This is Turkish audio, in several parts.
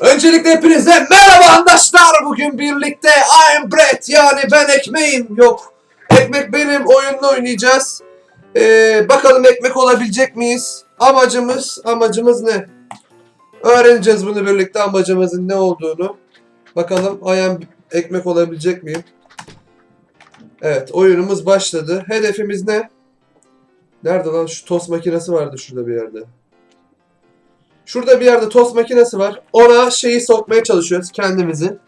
Öncelikle hepinize merhaba arkadaşlar. Bugün birlikte I'm Brett yani ben ekmeğim. Yok. Ekmek benim oyununu oynayacağız. Ee, bakalım ekmek olabilecek miyiz? Amacımız, amacımız ne? Öğreneceğiz bunu birlikte amacımızın ne olduğunu. Bakalım am ekmek olabilecek miyim? Evet oyunumuz başladı. Hedefimiz ne? Nerede lan şu tost makinesi vardı şurada bir yerde. Şurada bir yerde tost makinesi var. Ona şeyi sokmaya çalışıyoruz kendimizi.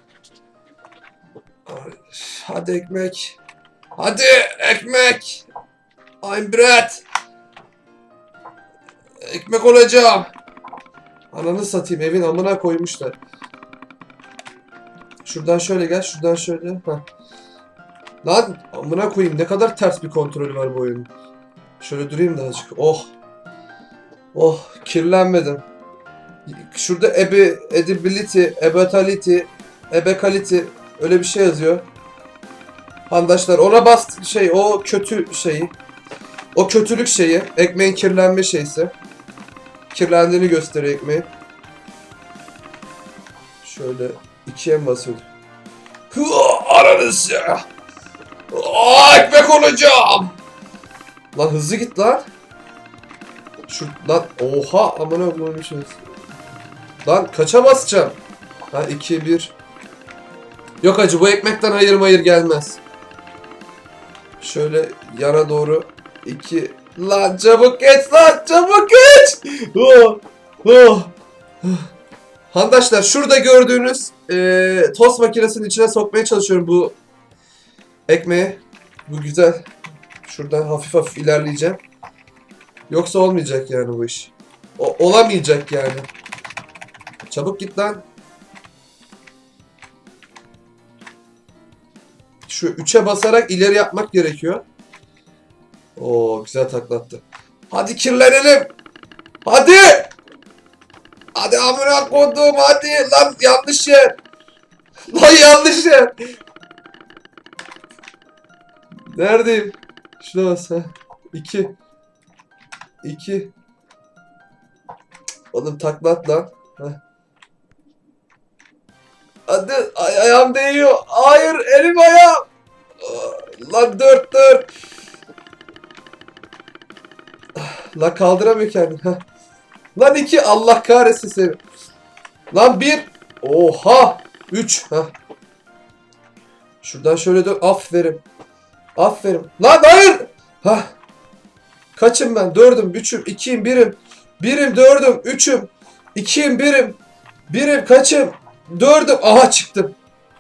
Hadi ekmek. Hadi ekmek. I'm bread. Ekmek olacağım. Ananı satayım evin amına koymuşlar. Şuradan şöyle gel, şuradan şöyle. Heh. Lan amına koyayım ne kadar ters bir kontrolü var bu oyunun. Şöyle durayım da azıcık. Oh. Oh kirlenmedim. Şurada ebe, edibility, ebetality, ebekality öyle bir şey yazıyor. Handaşlar ona bas şey o kötü şeyi. O kötülük şeyi. Ekmeğin kirlenme şeysi. Kirlendiğini gösteriyor ekmeğin. Şöyle ikiye mi basıyorum? Hıa, Aranız ya. Ekmek olacağım. Lan hızlı git lan. Şu lan oha amına koymuşuz. Lan kaça basacağım? Ha 2 1. Yok acı bu ekmekten hayır mayır gelmez. Şöyle yana doğru 2 Lan çabuk geç lan çabuk geç. Oh, oh. Handaşlar şurada gördüğünüz eee tost makinesinin içine sokmaya çalışıyorum bu ekmeği. Bu güzel. Şuradan hafif hafif ilerleyeceğim. Yoksa olmayacak yani bu iş. O, olamayacak yani. Çabuk git lan. Şu 3'e basarak ileri yapmak gerekiyor. Oo güzel taklattı. Hadi kirlenelim. Hadi. Hadi amına koydum hadi. Lan yanlış yer. Lan yanlış yer. Neredeyim? Şuna bas ha. 2 2 Oğlum taklat lan. Heh. Hadi ay ayağım değiyor. Hayır elim ayağım. Lan dört dört. Lan kaldıramıyor kendini. Lan iki Allah kahretsin seni. Lan bir. Oha. Üç. Heh. Şuradan şöyle dön. Aferin. Aferin. Lan hayır. Hah. Kaçım ben? Dördüm, üçüm, ikiyim, birim. Birim, dördüm, üçüm, ikiyim, birim. Birim, kaçım? Dördüm. Aha çıktım.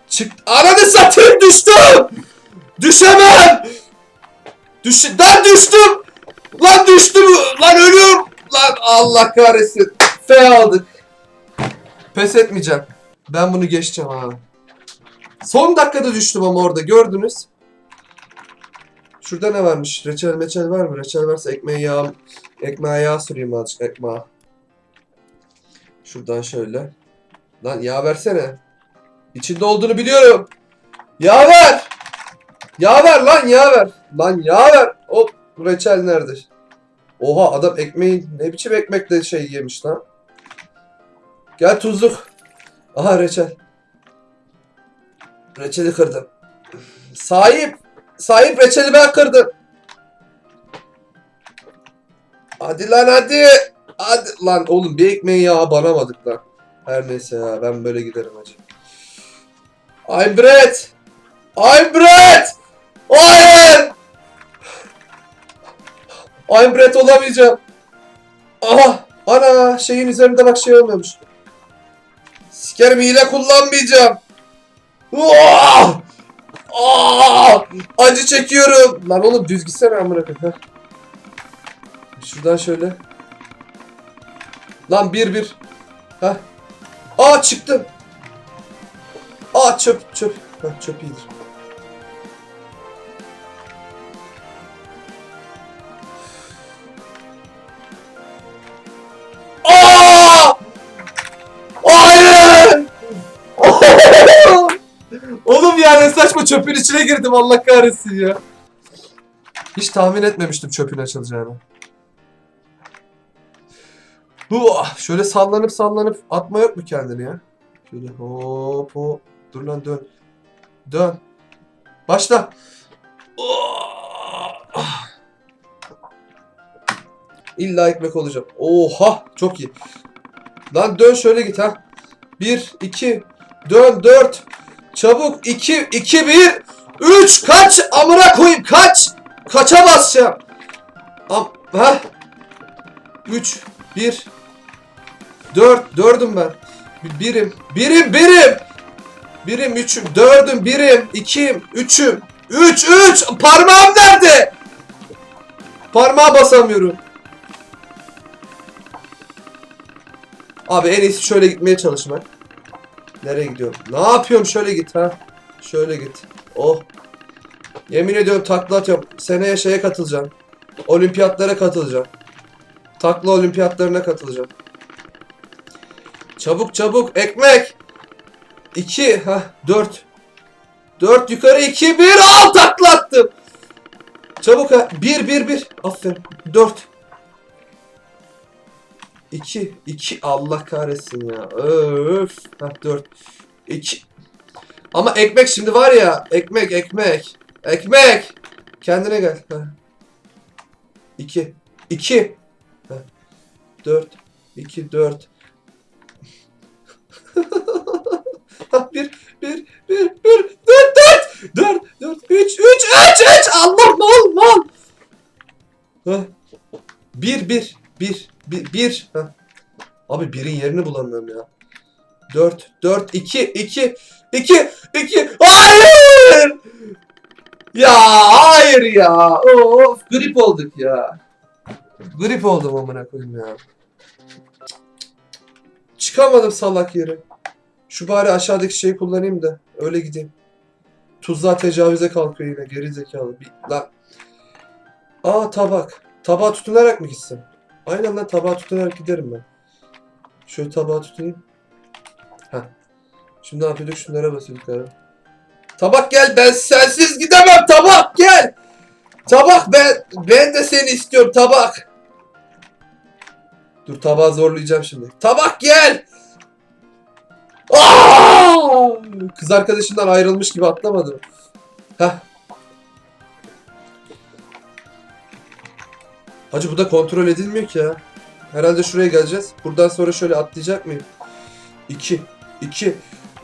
Çık. Ananı satayım düştüm. Düşemem. Düş lan düştüm. Lan düştüm. Lan ölüyorum. Lan Allah kahretsin. F aldık. Pes etmeyeceğim. Ben bunu geçeceğim ha. Son dakikada düştüm ama orada gördünüz. Şurada ne varmış? Reçel meçel var mı? Reçel varsa ekmeğe yağ, ekmeğe yağ süreyim azıcık ekmeğe. Şuradan şöyle. Lan yağ versene. İçinde olduğunu biliyorum. Yağ ver. Yağ ver lan yağ ver. Lan yağ ver. Hop reçel nerede? Oha adam ekmeği ne biçim ekmekle şey yemiş lan. Gel tuzluk. Aha reçel. Reçeli kırdım. Sahip. Sahip reçeli ben kırdım. Hadi lan hadi. Hadi lan oğlum bir ekmeği ya banamadık lan. Her neyse ya ben böyle giderim hacı. I'm Brett. Hayır. I'm Brett olamayacağım. Aha. Ana şeyin üzerinde bak şey olmuyormuş. Sikerim hile kullanmayacağım. Uaa! Aa! Acı çekiyorum. Lan oğlum düz gitsene amına koyayım. Şuradan şöyle. Lan bir bir. Heh. Aa çıktım. Aa çöp çöp. Heh, çöp iyidir. Aa! Hayır! Oğlum ya saçma çöpün içine girdim Allah kahretsin ya. Hiç tahmin etmemiştim çöpün açılacağını. Huah! Şöyle sallanıp sallanıp atma yok mu kendini ya? Şöyle hop hop. Dur lan dön. Dön. Başla. Oh! İlla ekmek olacak. Oha! Çok iyi. Lan dön şöyle git ha. 1, 2, dön 4. Çabuk 2, 2, 1, 3. Kaç! Amına koyayım kaç! Kaça basacağım? Am ha? 3, 1, 4, 4'üm ben. Bir- Birim, birim, birim. Birim, üçüm, dördüm, birim, ikiyim, üçüm. Üç, üç! Parmağım nerede? Parmağa basamıyorum. Abi en iyisi şöyle gitmeye çalışmak. Nereye gidiyorum? Ne yapıyorum? Şöyle git ha. Şöyle git. Oh. Yemin ediyorum takla atıyorum. Seneye şeye katılacağım. Olimpiyatlara katılacağım. Takla olimpiyatlarına katılacağım. Çabuk çabuk ekmek. 2 ha 4. 4 yukarı 2 1 al takla attım. Çabuk ha 1 1 1 aferin 4 2 2 Allah kahretsin ya. Öf. Ha 4 2 Ama ekmek şimdi var ya ekmek ekmek. Ekmek. Kendine gel. Ha. 2 2 ha. 4 2 4 bir, bir, bir, bir, dört, dört, dört, dört, üç, üç, üç, üç, Allah mal, mal. Hah. Bir, bir, bir, bir, bir. Hah. Abi birin yerini bulamıyorum ya. Dört, dört, iki, iki, iki, iki, hayır! Ya hayır ya. Of grip olduk ya. Grip oldum amına koyayım ya. Çıkamadım salak yere. Şu bari aşağıdaki şeyi kullanayım da öyle gideyim. Tuzluğa tecavüze kalkıyor yine geri zekalı. Bir, lan. Aa tabak. Tabağa tutunarak mı gitsem? Aynen lan tabağa tutunarak giderim ben. Şöyle tabağa tutunayım. Heh. Şimdi ne yapıyorduk? Şunlara basıyorduk abi. Tabak gel ben sensiz gidemem tabak gel. Tabak ben ben de seni istiyorum tabak. Dur tabağı zorlayacağım şimdi. Tabak gel. Aa! Kız arkadaşından ayrılmış gibi atlamadı. Heh. Hacı bu da kontrol edilmiyor ki ya. Herhalde şuraya geleceğiz. Buradan sonra şöyle atlayacak mıyım? 2 2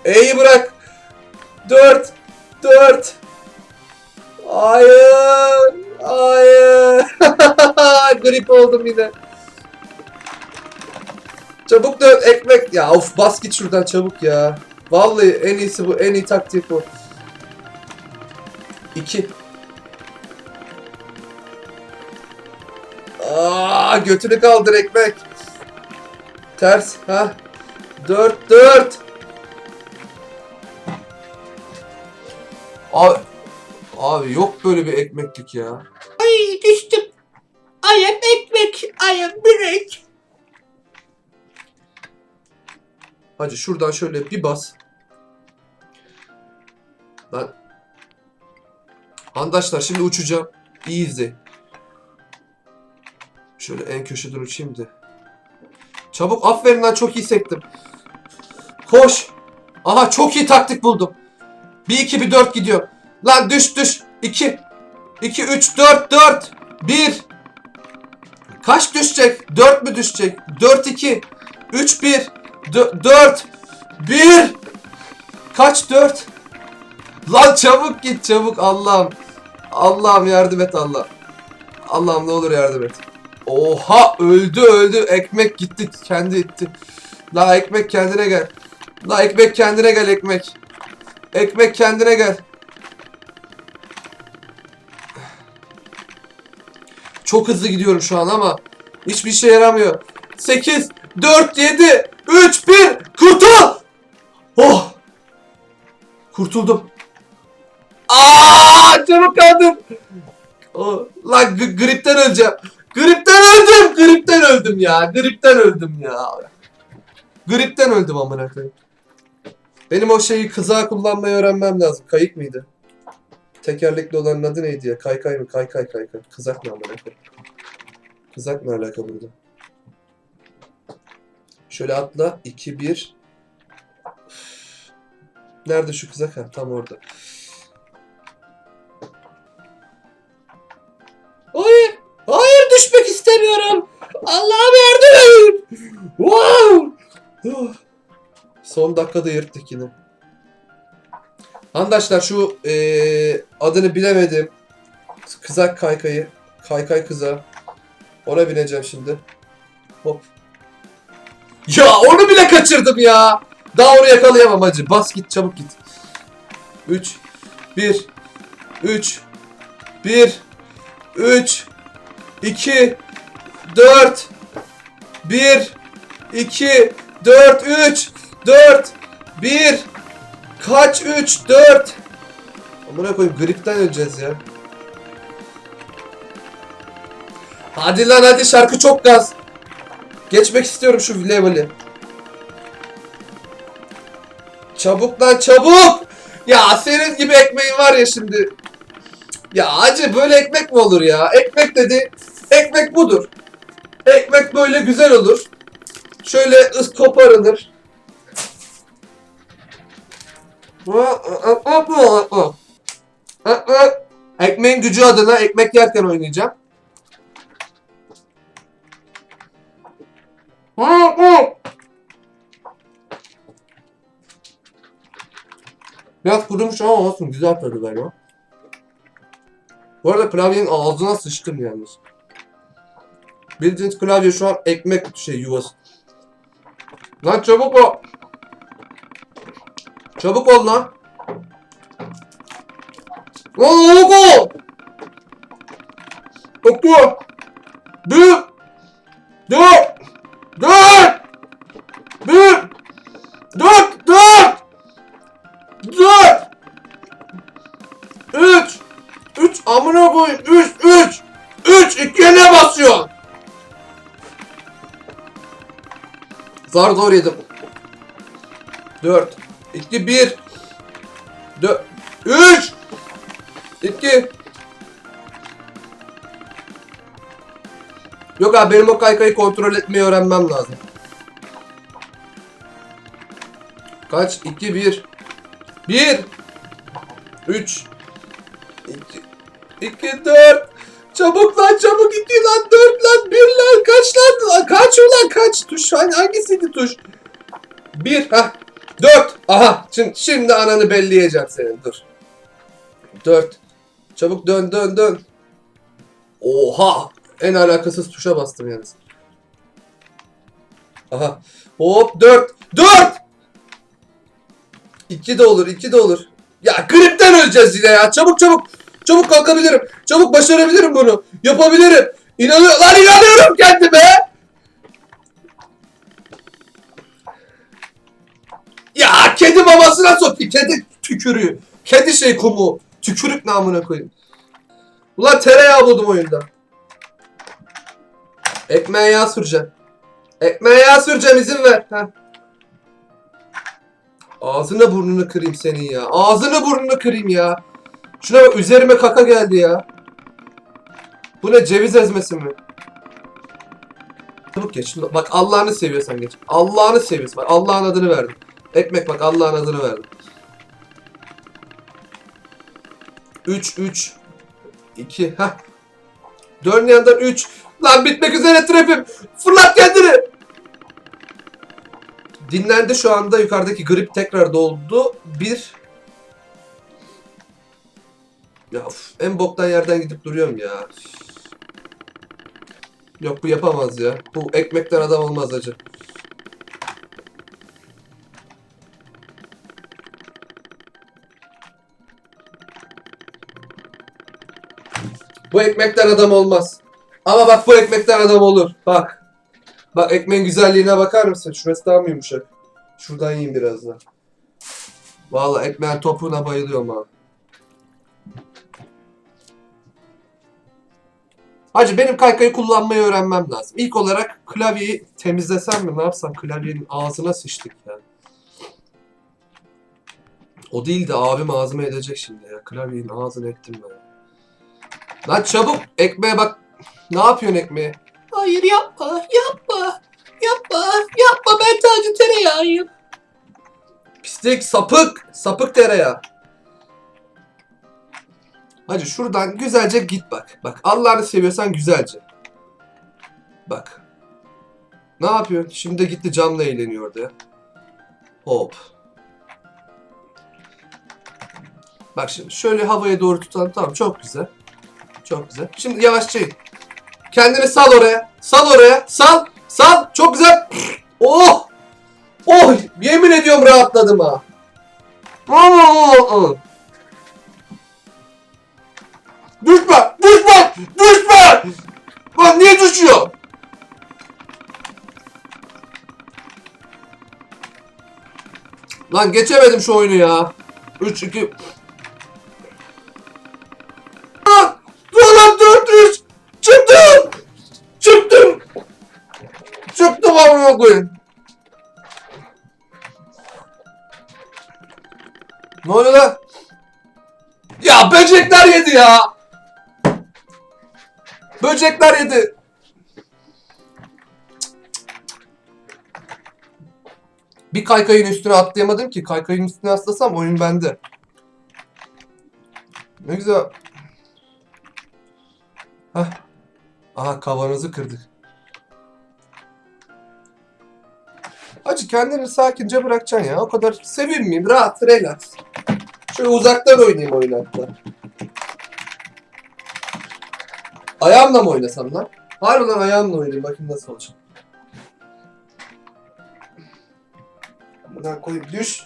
E'yi bırak. 4 4 Hayır. Hayır. Grip oldum yine. Çabuk dön ekmek. Ya of bas git şuradan çabuk ya. Vallahi en iyisi bu. En iyi taktik bu. 2 Aa götünü kaldır ekmek. Ters ha. 4 4 Abi Abi yok böyle bir ekmeklik ya. Ay düştüm. I am ekmek. I am börek. Hacı şuradan şöyle bir bas. Lan. Arkadaşlar şimdi uçacağım. İyi izle. Şöyle en köşeden uçayım da. Çabuk aferin lan çok iyi sektim. Koş. Aha çok iyi taktik buldum. 1 2 bir 4 gidiyor. Lan düş düş. 2 2 3 4 4 1 Kaç düşecek? 4 mü düşecek? 4 2 3 1 4 1 Kaç 4 Lan çabuk git çabuk. Allah'ım. Allah'ım yardım et Allah. Allah'ım ne olur yardım et. Oha öldü öldü. Ekmek gitti kendi gitti La ekmek kendine gel. La ekmek kendine gel ekmek. Ekmek kendine gel. Çok hızlı gidiyorum şu an ama hiçbir şey yaramıyor. 8, 4, 7, 3, 1, kurtul! Oh! Kurtuldum. Aa, çabuk kaldım. Oh, lan gripten öleceğim. Gripten öldüm. Gripten öldüm ya. Gripten öldüm ya. Gripten öldüm amına koyayım. Benim o şeyi kıza kullanmayı öğrenmem lazım. Kayık mıydı? Tekerlekli olanın adı neydi ya? Kaykay mı? Kaykay kaykay. Kızak mı amına koyayım? Kızak ne alaka burada? Şöyle atla. 2 1 Nerede şu kızak? Ha, tam orada. Hayır. Hayır düşmek istemiyorum. Allah'ım yardım et. Wow! Son dakikada yırttık yine. Arkadaşlar şu eee, adını bilemedim. Kızak kaykayı. Kaykay kıza. Ona bineceğim şimdi. Hop. Ya onu bile kaçırdım ya. Daha onu yakalayamam hacı. Bas git çabuk git. 3 1 3 1 3 2 4 1 2 4 3 4 1 Kaç 3 4 Amına koyayım gripten öleceğiz ya. Hadi lan hadi şarkı çok gaz. Geçmek istiyorum şu level'i. Çabuk lan çabuk. Ya senin gibi ekmeğin var ya şimdi. Ya acı böyle ekmek mi olur ya? Ekmek dedi. Ekmek budur. Ekmek böyle güzel olur. Şöyle ıs koparılır. Ekmeğin gücü adına ekmek yerken oynayacağım. Biraz kurumuş ama olsun güzel tadı galiba. Bu arada klavyenin ağzına sıçtım yalnız. Bildiğiniz klavye şu an ekmek şey yuvası. Lan çabuk ol. Çabuk ol lan. Lan çabuk ol. Oku. Bir. Dört. Dört. Bir. Dört. Dört. Dört. Üç. Üç. Amına koyayım. Üç. Üç. Üç. İkiye ne basıyorsun? Zar zor yedim. 4 2 1 abi benim o kaykayı kontrol etmeyi öğrenmem lazım. Kaç? 2 1 1 3 2 2 4 Çabuk lan çabuk. 2 lan 4 lan 1 lan. Kaç lan? Lan kaç ulan kaç? Tuş hangisiydi tuş? 1 ha. 4 aha şimdi, şimdi ananı belleyeceğim senin. Dur. 4 çabuk dön dön dön. Oha en alakasız tuşa bastım yalnız Aha hop 4 4 2 de olur 2 de olur ya gripten öleceğiz yine ya çabuk çabuk Çabuk kalkabilirim. Çabuk başarabilirim bunu. Yapabilirim. İnanıyorum. Lan inanıyorum kendime. Ya kedi babasına sokayım. Kedi tükürüğü. Kedi şey kumu. Tükürük namına koyayım. Ulan tereyağı buldum oyunda. Ekmeğe yağ süreceğim. Ekmeğe yağ süreceğim izin ver. Heh. Ağzını burnunu kırayım senin ya. Ağzını burnunu kırayım ya. Şuna bak üzerime kaka geldi ya. Bu ne ceviz ezmesi mi? Çabuk geç. Bak Allah'ını seviyorsan geç. Allah'ını seviyorsan. Bak Allah'ın adını verdim. Ekmek bak Allah'ın adını verdim. 3 3 2 ha. Dön yandan 3. Lan bitmek üzere trapim. Fırlat kendini. Dinlendi şu anda yukarıdaki grip tekrar doldu. 1 ya of, en boktan yerden gidip duruyorum ya. Yok bu yapamaz ya. Bu ekmekten adam olmaz acı. Bu ekmekten adam olmaz. Ama bak bu ekmekten adam olur. Bak. Bak ekmeğin güzelliğine bakar mısın? Şurası daha mı yumuşak? Şuradan yiyeyim biraz da. Vallahi ekmeğin topuğuna bayılıyorum abi. Hacı benim kaykayı kullanmayı öğrenmem lazım. İlk olarak klavyeyi temizlesem mi ne yapsam klavyenin ağzına sıçtık ya. O değil de abim ağzıma edecek şimdi ya. Klavyenin ağzını ettim ben. Lan çabuk ekmeğe bak. Ne yapıyorsun ekmeğe? Hayır yapma yapma. yapma. Yapma ben sadece tereyağıyım. Pislik, sapık, sapık tereyağı. Hacı şuradan güzelce git bak. Bak Allah'ını seviyorsan güzelce. Bak. Ne yapıyorsun? Şimdi de gitti camla eğleniyor orada ya. Hop. Bak şimdi şöyle havaya doğru tutalım. Tamam çok güzel. Çok güzel. Şimdi yavaşça in. Kendini sal oraya. Sal oraya. Sal. Sal. Çok güzel. Oh. Oh. Yemin ediyorum rahatladım ha. Oh. Düşme. Düşme. Düşme. Lan niye düşüyor? Lan geçemedim şu oyunu ya. 3 2 amına. Ne oluyor lan? Ya böcekler yedi ya. Böcekler yedi. Bir kaykayın üstüne atlayamadım ki. Kaykayın üstüne atlasam oyun bende. Ne güzel. Hah. Aha kavanozu kırdık. Hacı kendini sakince bırakacaksın ya. O kadar sevinmeyeyim. Rahat, relax. Şöyle uzaktan oynayayım oyunu hatta. Ayağımla mı oynasam lan? Harbiden ayağımla oynayayım. Bakayım nasıl olacak. Buradan koyayım. Düş.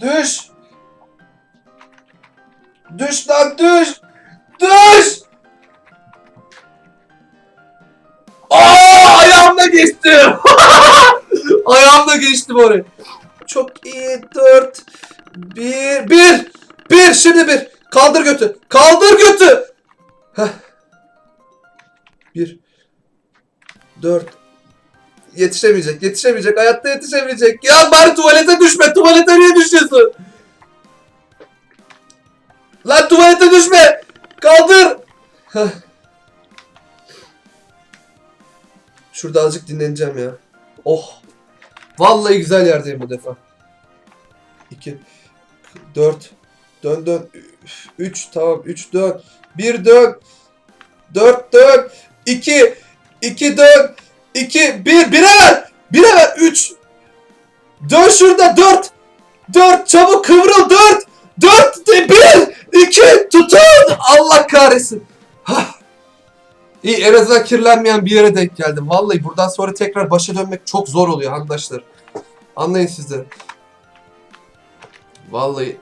Düş. Düş lan düş. Düş. Aa ayağımla geçtim. ayağımla geçtim oraya. Çok iyi. Dört. Bir. Bir. Bir. Şimdi bir. Kaldır götü. Kaldır götü. Heh. Bir. Dört. Yetişemeyecek. Yetişemeyecek. Hayatta yetişemeyecek. Ya bari tuvalete düşme. Tuvalete niye düşüyorsun? Lan tuvalete düşme. Kaldır. Heh. Şurada azıcık dinleneceğim ya. Oh. Vallahi güzel yerdeyim bu defa. 2 4 Dön dön. 3 tamam 3 dön. 1 dön. 4 dön. 2 2 dön. 2 1 1'e ver. 1'e ver 3 Dön şurada 4 4 çabuk kıvrıl 4 4 1 2 tutun. Allah kahretsin. Hah. İyi en azından kirlenmeyen bir yere denk geldim. Vallahi buradan sonra tekrar başa dönmek çok zor oluyor arkadaşlar. Anlayın siz de. Vallahi.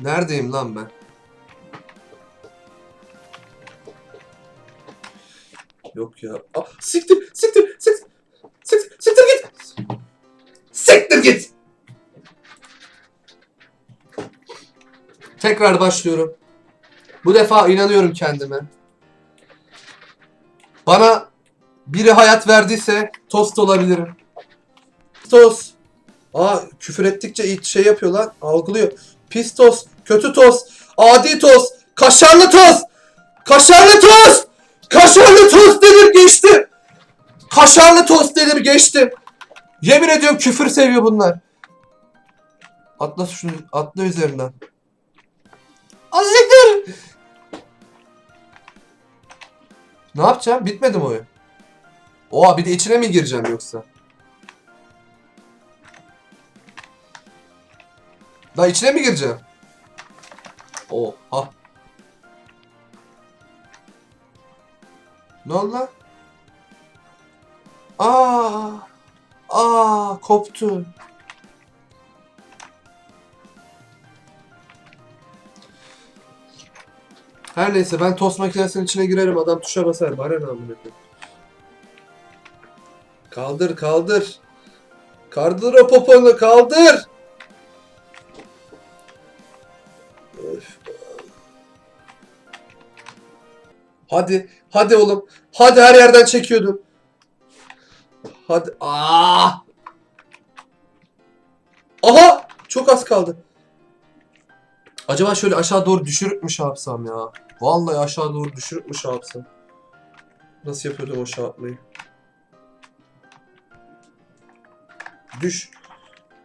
Neredeyim lan ben? Yok ya. Aa, siktir, siktir, siktir, siktir, siktir git. Siktir git. Tekrar başlıyorum. Bu defa inanıyorum kendime. Bana biri hayat verdiyse tost olabilirim. Tost. Aa küfür ettikçe iyi şey yapıyor lan. Algılıyor. Pis tost, kötü tost, adi tost, kaşarlı tost. Kaşarlı tost. Kaşarlı tost dedim geçtim. Kaşarlı tost dedim geçtim. Yemin ediyorum küfür seviyor bunlar. Atla şunu, atla üzerinden. Azıcıktır. Ne yapacağım? Bitmedi mi oyun? Oha bir de içine mi gireceğim yoksa? Daha içine mi gireceğim? Oha. Ne oldu lan? Aa, aa koptu. Her neyse ben tost makinesinin içine girerim adam tuşa basar. Bana ne amına. Kaldır kaldır. Kaldır o poponu kaldır. Hadi hadi oğlum. Hadi her yerden çekiyordum. Hadi. Aa! Aha! Çok az kaldı. Acaba şöyle aşağı doğru düşürüp mü şey ya? Vallahi aşağı doğru düşürüp mü şey yapsam? Nasıl yapıyordum o şartmayı? Düş.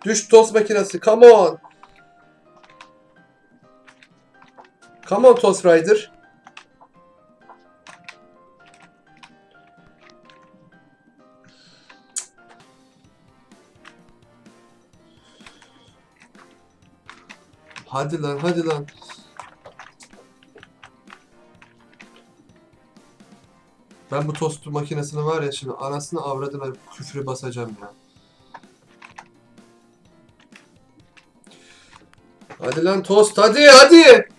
Düş tost makinesi. Come on. Come on Toast Rider. Hadi lan hadi lan. Ben bu tost makinesini var ya şimdi anasını avradına küfrü basacağım ya. Hadi lan tost hadi hadi.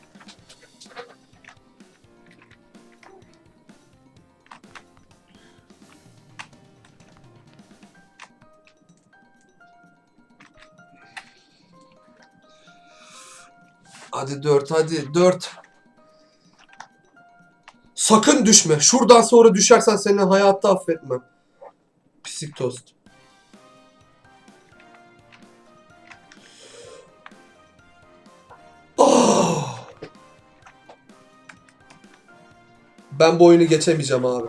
Hadi dört hadi dört. Sakın düşme. Şuradan sonra düşersen seni hayatta affetmem. Pisik tost. Oh! Ben bu oyunu geçemeyeceğim abi.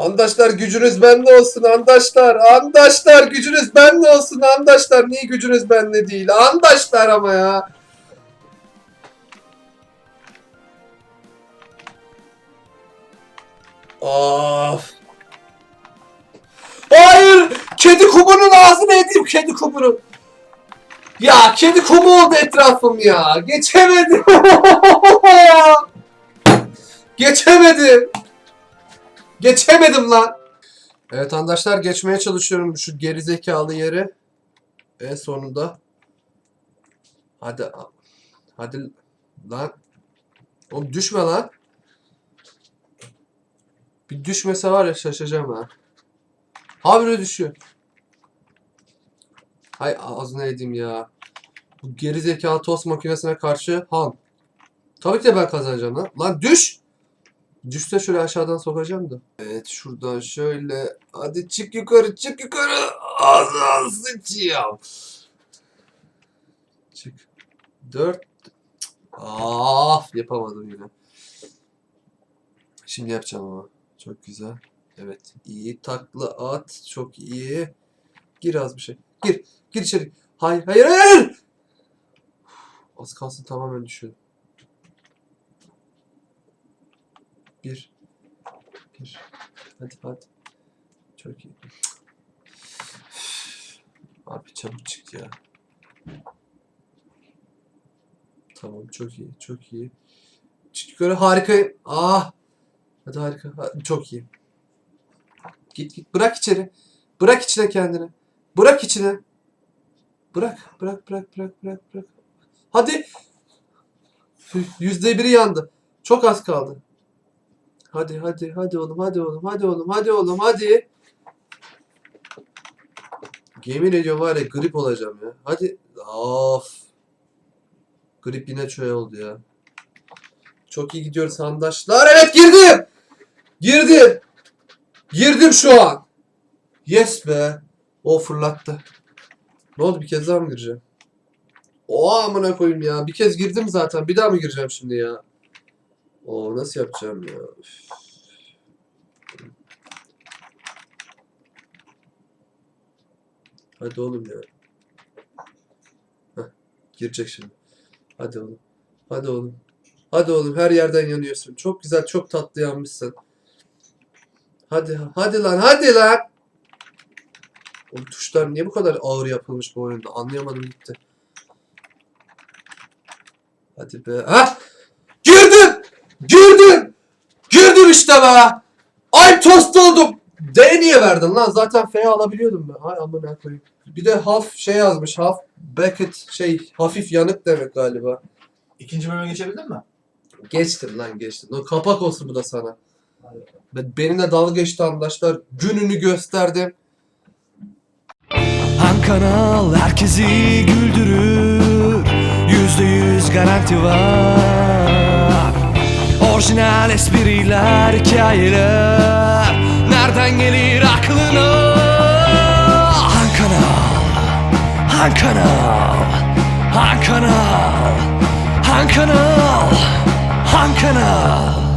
Andaşlar gücünüz bende olsun andaşlar. Andaşlar gücünüz bende olsun andaşlar. Niye gücünüz bende değil? Andaşlar ama ya. Of. Hayır! Kedi kumunun ağzını edeyim kedi kumunu. Ya kedi kumu oldu etrafım ya. Geçemedim. Geçemedim. Geçemedim lan. Evet arkadaşlar geçmeye çalışıyorum şu geri zekalı yeri. En sonunda. Hadi. Hadi lan. Oğlum düşme lan. Bir düşmese var ya şaşacağım ha. Habire düşüyor. Hay ağzına edeyim ya. Bu geri zekalı tost makinesine karşı Han. Tabii ki de ben kazanacağım lan. Lan düş. Düşse şöyle aşağıdan sokacağım da. Evet şuradan şöyle. Hadi çık yukarı çık yukarı. Ağzına sıçayım. Çık. Dört. Ah yapamadım yine. Şimdi yapacağım ama. Çok güzel. Evet. iyi takla at. Çok iyi. Gir az bir şey. Gir. Gir içeri. Hayır hayır hayır. Az kalsın tamamen düşüyor. Bir. Bir. Hadi hadi. Çok iyi. Abi çabuk çık ya. Tamam çok iyi. Çok iyi. Çık yukarı harika. Ah. Hadi harika. Çok iyi. Git git. Bırak içeri. Bırak içine kendini. Bırak içine. Bırak. Bırak bırak bırak bırak bırak. Hadi. Yüzde biri yandı. Çok az kaldı. Hadi hadi hadi oğlum hadi oğlum hadi oğlum hadi oğlum hadi. Yemin ediyorum var ya grip olacağım ya. Hadi. Of. Grip yine çöy oldu ya. Çok iyi gidiyoruz handaşlar. Evet girdim. Girdim. Girdim şu an. Yes be. O fırlattı. Ne oldu bir kez daha mı gireceğim? O amına koyayım ya. Bir kez girdim zaten. Bir daha mı gireceğim şimdi ya? O nasıl yapacağım ya? Üf. Hadi oğlum ya. Heh, girecek şimdi. Hadi oğlum. Hadi oğlum. Hadi oğlum her yerden yanıyorsun. Çok güzel, çok tatlı yanmışsın. Hadi, hadi lan, hadi lan. O tuşlar niye bu kadar ağır yapılmış bu oyunda? Anlayamadım gitti. Hadi be. Ha! Girdim! Girdim! İşte be! Ay tost oldum! D niye verdin lan? Zaten F'ye alabiliyordum ben. Hay amına koyayım. Bir de haf şey yazmış. Haf Beckett şey hafif yanık demek galiba. İkinci bölüme geçebildin mi? Geçtin lan geçtin. O kapak olsun bu da sana. Ben, benimle dalga geçti arkadaşlar. Gününü gösterdim. Han kanal herkesi güldürür Yüzde yüz garanti var Orijinal espriler, hikayeler Nereden gelir aklına? Han kanal, han kanal Han kanal,